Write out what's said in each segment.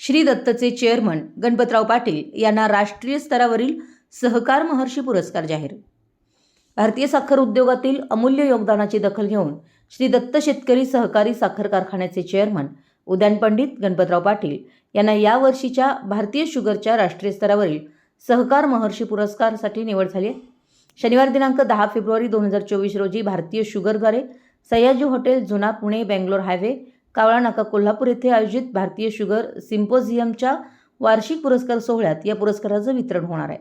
श्री दत्तचे चेअरमन गणपतराव पाटील यांना राष्ट्रीय स्तरावरील सहकार महर्षी पुरस्कार जाहीर. भारतीय साखर उद्योगातील अमूल्य योगदानाची दखल घेऊन श्री दत्त शेतकरी सहकारी साखर कारखान्याचे चेअरमन उद्यान पंडित गणपतराव पाटील यांना यावर्षीच्या भारतीय शुगरच्या राष्ट्रीय स्तरावरील सहकार महर्षी पुरस्कारसाठी निवड झाली आहे. शनिवार दिनांक दहा फेब्रुवारी दोन हजार चोवीस रोजी भारतीय शुगरद्वारे सयाजी हॉटेल जुना पुणे बेंगलोर हायवे कावळा नाका. कोल्हापूर येथे आयोजित भारतीय शुगर सिम्पोझियमच्या वार्षिक पुरस्कार सोहळ्यात या पुरस्काराचं वितरण होणार आहे.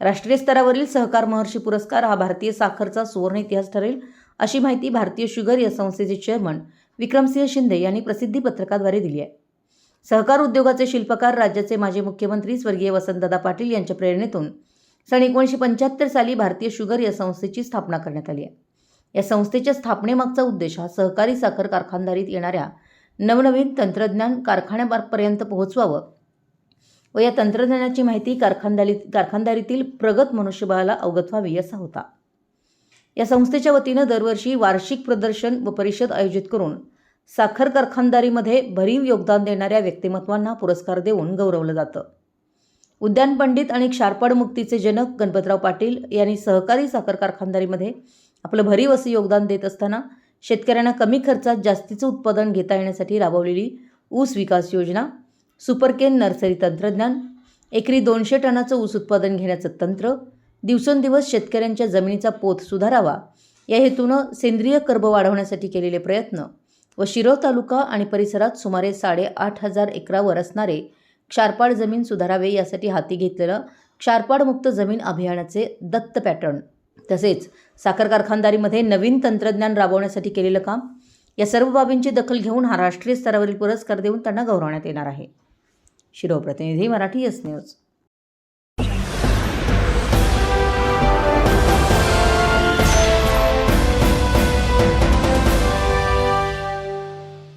राष्ट्रीय स्तरावरील सहकार महर्षी पुरस्कार हा भारतीय साखरचा सुवर्ण इतिहास ठरेल अशी माहिती भारतीय शुगर या संस्थेचे चेअरमन विक्रमसिंह शिंदे यांनी प्रसिद्धी पत्रकाद्वारे दिली आहे. सहकार उद्योगाचे शिल्पकार राज्याचे माजी मुख्यमंत्री स्वर्गीय वसंतदादा पाटील यांच्या प्रेरणेतून सन एकोणीसशे पंच्याहत्तर साली भारतीय शुगर या संस्थेची स्थापना करण्यात आली आहे. या संस्थेच्या स्थापनेमागचा उद्देश हा सहकारी साखर कारखानदारीत येणाऱ्या नवनवीन तंत्रज्ञान कारखान्यापर्यंत पोहोचवावं व या तंत्रज्ञानाची माहिती कारखानदारी कारखानदारीतील प्रगत मनुष्यबळाला अवगत व्हावी असा होता. या संस्थेच्या वतीनं दरवर्षी वार्षिक प्रदर्शन व परिषद आयोजित करून साखर कारखानदारीमध्ये भरीव योगदान देणाऱ्या व्यक्तिमत्वांना पुरस्कार देऊन गौरवलं जातं. उद्यान पंडित आणि क्षारपाड मुक्तीचे जनक गणपतराव पाटील यांनी सहकारी साखर कारखानदारीमध्ये आपलं भरीव असं योगदान देत असताना शेतकऱ्यांना कमी खर्चात जास्तीचं उत्पादन घेता येण्यासाठी राबवलेली ऊस विकास योजना सुपरकेन नर्सरी तंत्रज्ञान एकरी दोनशे टनाचं ऊस उत्पादन घेण्याचं तंत्र दिवसेंदिवस शेतकऱ्यांच्या जमिनीचा पोत सुधारावा या हेतूनं सेंद्रिय कर्ब वाढवण्यासाठी केलेले प्रयत्न व शिरोळ तालुका आणि परिसरात सुमारे साडेआठ हजार एकरावर असणारे क्षारपाड जमीन सुधारावे यासाठी हाती घेतलेलं क्षारपाडमुक्त जमीन अभियानाचे दत्त पॅटर्न तसेच साखर कारखानदारीमध्ये नवीन तंत्रज्ञान राबवण्यासाठी केलेलं काम या सर्व बाबींची दखल घेऊन हा राष्ट्रीय स्तरावरील पुरस्कार देऊन त्यांना गौरवण्यात येणार आहे. शिरोप्रतिनिधी मराठी एस न्यूज.